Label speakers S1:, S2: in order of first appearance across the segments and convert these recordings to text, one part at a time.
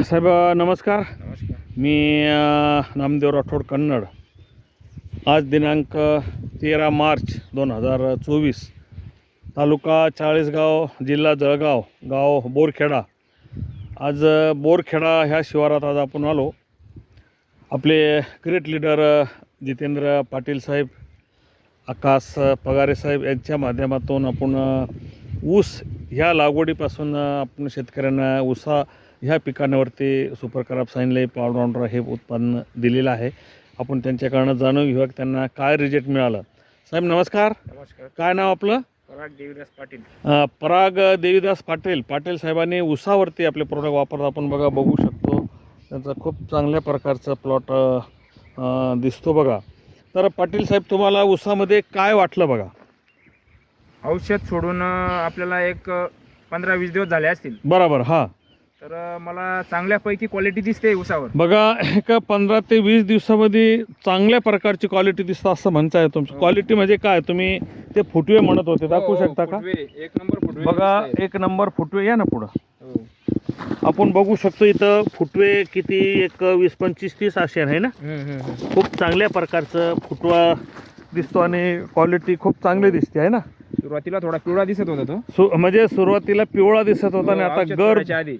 S1: साहेब नमस्कार.
S2: नमस्कार.
S1: मी नामदेव राठोड कन्नड. आज दिनांक तेरा मार्च दोन हजार चोवीस. तालुका चाळीसगाव जिल्हा जळगाव गाव बोरखेडा. आज बोरखेडा ह्या शिवारात आज आपण आलो. आपले ग्रेट लीडर जितेंद्र पाटील साहेब आकाश पगारे साहेब यांच्या माध्यमातून आपण ऊस ह्या लागवडीपासून आपण शेतकऱ्यांना ऊसा ह्या पिकांवरती सुपर क्रॉप साईनले ऑलराऊंडर हे उत्पादन दिलेलं आहे. आपण त्यांच्याकडनं जाणून घेऊया की त्यांना काय रिजेक्ट मिळालं. साहेब नमस्कार.
S2: नमस्कार.
S1: काय नाव आपलं?
S2: पराग देवीदास पाटील.
S1: पराग देवीदास पाटील. पाटील साहेबांनी ऊसावरती आपले प्रोडक्ट वापरत आपण बघा बघू शकतो. त्यांचा खूप चांगल्या प्रकारचा प्लॉट दिसतो बघा. तर पाटील साहेब तुम्हाला ऊसामध्ये काय वाटलं बघा?
S2: औषध सोडून आपल्याला एक पंधरा वीस दिवस झाले असतील.
S1: बरोबर हां.
S2: तर मला चांगल्यापैकी क्वालिटी दिसते उसावर.
S1: बघा एका पंधरा ते वीस दिवसामध्ये चांगल्या प्रकारची क्वालिटी दिसतं असं म्हणताय तुमची.
S2: हो.
S1: क्वालिटी म्हणजे काय? तुम्ही ते फुटवे म्हणत होते दाखवू
S2: हो, हो,
S1: शकता का?
S2: फुटवे, एक नंबर फुटवे
S1: बघा. एक नंबर फुटवे या ना पुढं.
S2: हो.
S1: आपण बघू शकतो इथं फुटवे किती एक वीस पंचवीस तीस असे आहे ना?
S2: हम्म, हम्म, हम्म.
S1: खूप चांगल्या प्रकारचं फुटवा दिसतो आणि क्वालिटी खूप चांगली दिसते आहे ना?
S2: सुरुवातीला थोडा पिवळा दिसत होता तो.
S1: सु म्हणजे सुरुवातीला पिवळा दिसत होता आणि
S2: हो,
S1: आता
S2: औषध
S1: गर्द
S2: सोडायच्या आधी.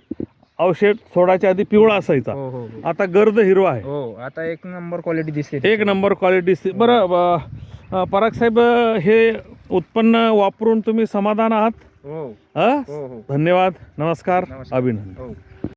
S1: औषध सोडायच्या आधी पिवळा असायचा.
S2: हो हो हो.
S1: आता गर्द हिरवा आहे.
S2: हो आता एक नंबर क्वालिटी दिसते
S1: एक नंबर क्वालिटी दिसते. बरं ब- अ, पराग साहेब हे उत्पन्न वापरून तुम्ही समाधान आहात?
S2: हो.
S1: हा?
S2: हो हो.
S1: धन्यवाद. नमस्कार.
S2: नमस्कार.
S1: अभिनंदन.
S2: हो.